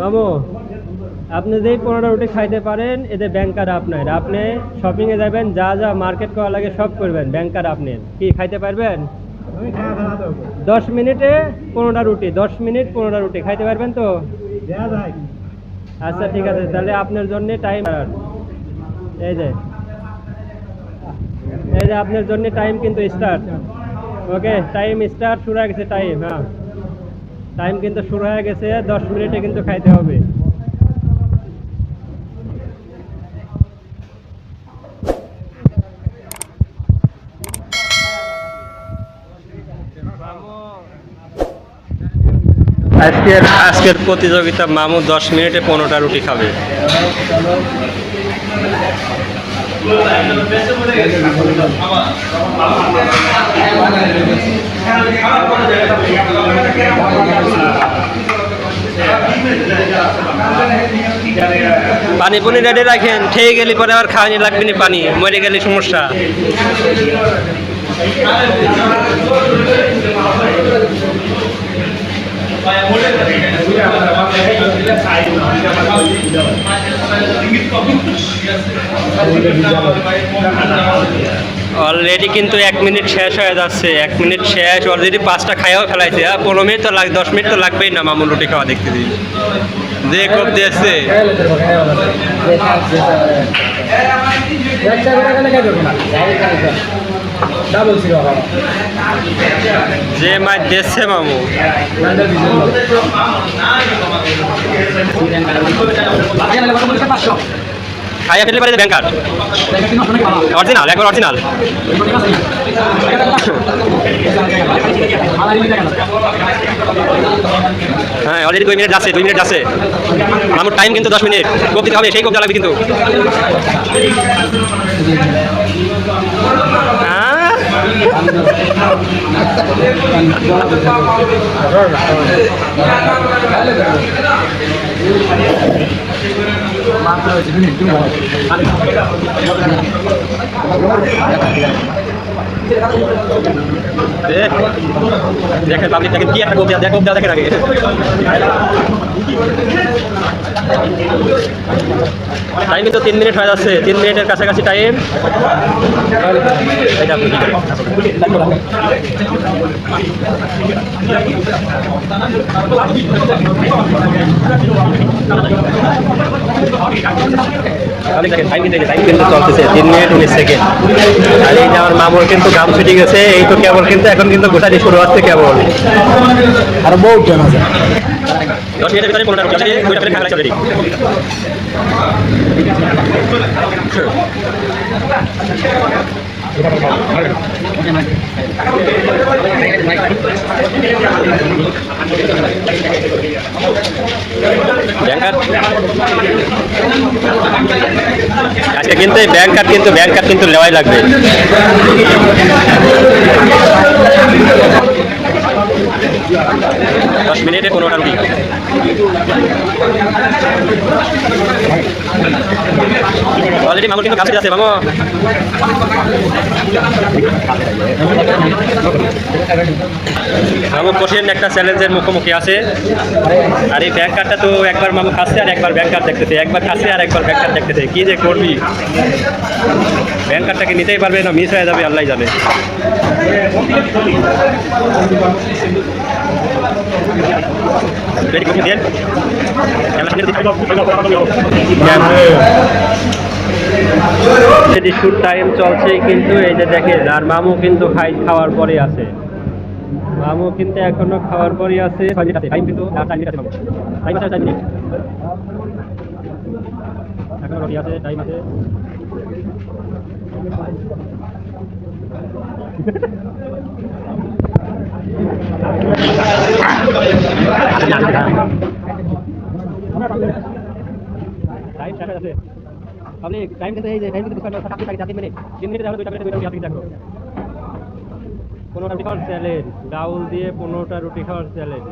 মামু আপনি যেই পনেরোটা রুটি খাইতে পারেন, এতে ব্যাংক কার্ড আপনার। আপনি শপিংয়ে যাবেন, যা যা মার্কেট করা লাগে সব করবেন ব্যাংক কার্ড আপনার। কি, খাইতে পারবেন? দশ মিনিটে পনেরোটা রুটি, দশ মিনিট পনেরোটা রুটি, খাইতে পারবেন তো? আচ্ছা ঠিক আছে, তাহলে আপনার জন্য টাইম এই যে এই যে আপনার জন্য টাইম কিন্তু স্টার্ট ওকে টাইম স্টার্ট শুরু গেছে টাইম হ্যাঁ। টাইম কিন্তু শুরু হয়ে গেছে, দশ মিনিটে কিন্তু খাইতে হবে। আজকের আজকের প্রতিযোগিতা মামু দশ মিনিটে পনেরোটা রুটি খাবে। পানি পুনি রেডি রাখেন, খেয়ে গেলে পরে আবার খাওয়ানি লাগবে না পানি, মরে গেলে সমস্যা। অলরেডি কিন্তু এক মিনিট শেষ হয়ে যাচ্ছে। এক মিনিট শেষ। অলরেডি পাঁচটা খাইয়াও ফেলাইছে। আর পনেরো মিনিট তো লাগ, দশ মিনিট তো লাগবেই না মামুন রুটি খাওয়া দেখতে দিই যে কোপ দিয়েছে। যে মাছ দিচ্ছে মামু। খাইয়া ফেলতে পারে ব্যাংক কার্ড অরিজিনাল একবার অরিজিনাল হ্যাঁ অলরেডি দুই মিনিট যাচ্ছে, দুই মিনিট যাচ্ছে। আমার টাইম কিন্তু দশ মিনিট কোপ দিতে হবে, সেই কোপ লাগবে কিন্তু। আহ, দেখ দেখেন পাবলিক দেখেন কি একটা কোপ দেখেন আগে টাইম কিন্তু তিন মিনিট হয়ে যাচ্ছে তিন মিনিটের কাছাকাছি টাইম টাইম টাইম কিন্তু চলতেছে। তিন মিনিট উনিশ সেকেন্ড আর এই যে আমার মামুর কিন্তু গাম ছুটে গেছে এই তো কেবল কিন্তু এখন কিন্তু গোটাটি শুরু হচ্ছে কেবল। আর বহুত জন আছে। কিন্তু এই ব্যাংক কার্ড কিন্তু ব্যাংক কার্ড কিন্তু নেওয়াই লাগবে। দশ মিনিটে কোনোটা রুটি। অলরেডি মামুর কিন্তু কাছে যাচ্ছে মামু। মামু কঠিন একটা চ্যালেঞ্জের মুখোমুখি আছে। আর এই ব্যাংক কার্ডটা তো একবার মামু খাচ্ছে আর একবার ব্যাংক কার্ড দেখতেছে একবার খাচ্ছে আর একবার ব্যাংক কার্ড দেখতেছে কি যে করবি? ব্যাংক কার্ডটাকে নিতেই পারবে না মিস হয়ে যাবে আল্লাহ জানে। Ready, go bien. সেটি শুট টাইম চলছে কিন্তু, এই যে দেখেন, আর মামু কিন্তু খাই খাওয়ার পরে আছে। মামু কিন্তু এখনও খাওয়ার পরে আছে। টাইম আছে টাইম আছে। আপনি টাইম কিন্তু এই টাইম কিন্তু বুঝতে মিনিট তিন মিনিটে আমরা দুইটা মিনিটে দুইটা দেখো পনেরোটা রুটি খাওয়ার চ্যালেঞ্জ ডাউল দিয়ে পনেরোটা রুটি খাওয়ার চ্যালেঞ্জ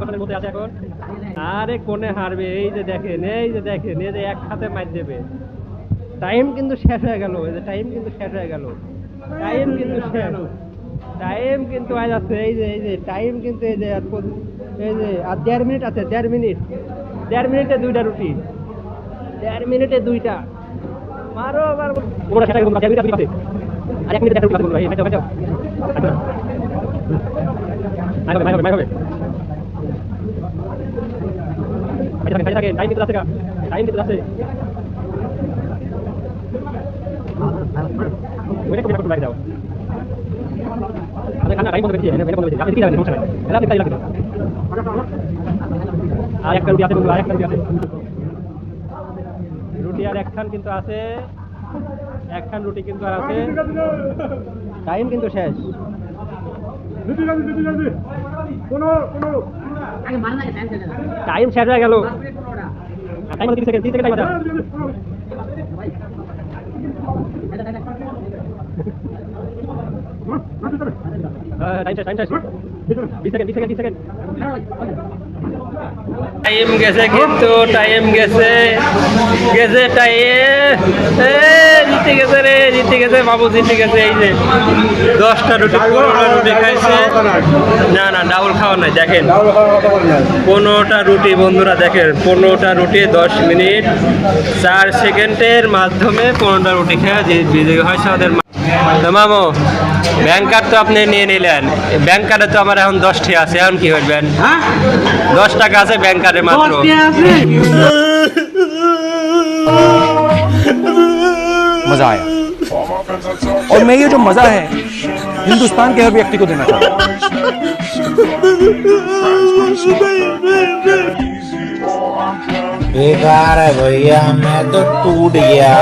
আকর্ষণের মধ্যে আছে এখন? আরে কোনে হারবে? এই যে দেখেন, এই যে দেখেন, এই যে এক হাতে মার দেবে। টাইম কিন্তু শেষ হয়ে গেল, এই যে টাইম কিন্তু শেষ হয়ে গেল। টাইম কিন্তু শেষ। টাইম কিন্তু আজ আছে, এই যে এই যে টাইম কিন্তু এই যে এই যে আর দেড় মিনিট আছে, দেড় মিনিট। দেড় মিনিটে দুইটা রুটি। দেড় মিনিটে দুইটা। মারো আবার। পুরোটা সেটা কিন্তু দেড় মিনিট আর এক মিনিট একটা রুটি ভাই ভাই ভাই মাই হবে মাই হবে ভাই ভাই থাকেন টাইম কিন্তু আছে টাইম কিন্তু আছে ওইটা কোথায় কোথায় যাও আপনি খানা টাইম বন্ধ করে দিয়ে এনে বন্ধ করে দিয়ে আপনি কি যাবেন সমস্যা নাই এটা আপনি কাজে লাগবে আর একটা রুটি আছে বন্ধু আর একটা রুটি আছে রুটি আর একখান কিন্তু আছে একখান রুটি কিন্তু আর আছে। টাইম কিন্তু শেষ। কোনো কোনো টাইম শেষ হয়ে গেল টাইম তিরিশ সেকেন্ড তিরিশ সেকেন্ড টাইম আছে টাইম শেষ টাইম শেষ বিশ সেকেন্ড বিশ সেকেন্ড বিশ সেকেন্ড টাইম গেছে জিতে গেছে রে জিতে গেছে বাবু জিতে গেছে এই যে দশটা রুটি পনেরোটা রুটি খাইছে। না না ডাউল খাওয়া নাই দেখেন। পনেরোটা রুটি বন্ধুরা দেখেন পনেরোটা রুটি দশ মিনিট চার সেকেন্ডের মাধ্যমে পনেরোটা রুটি খেয়ে বিজয়ী মা- তো মামু ব্যাংক কার্ড তো আপনি নিয়ে নিলেন। ব্যাংক কার্ডে তো আমার এখন দশটি আছে এখন কি করবেন? দশ টাকা আছে ব্যাংক কার্ডে মাত্র। मज़ा आया। और मैं ये जो मज़ा है, हिंदुस्तान के हर व्यक्ति को देना चाहता हूँ। बेकार है भैया, मैं तो टूट गया।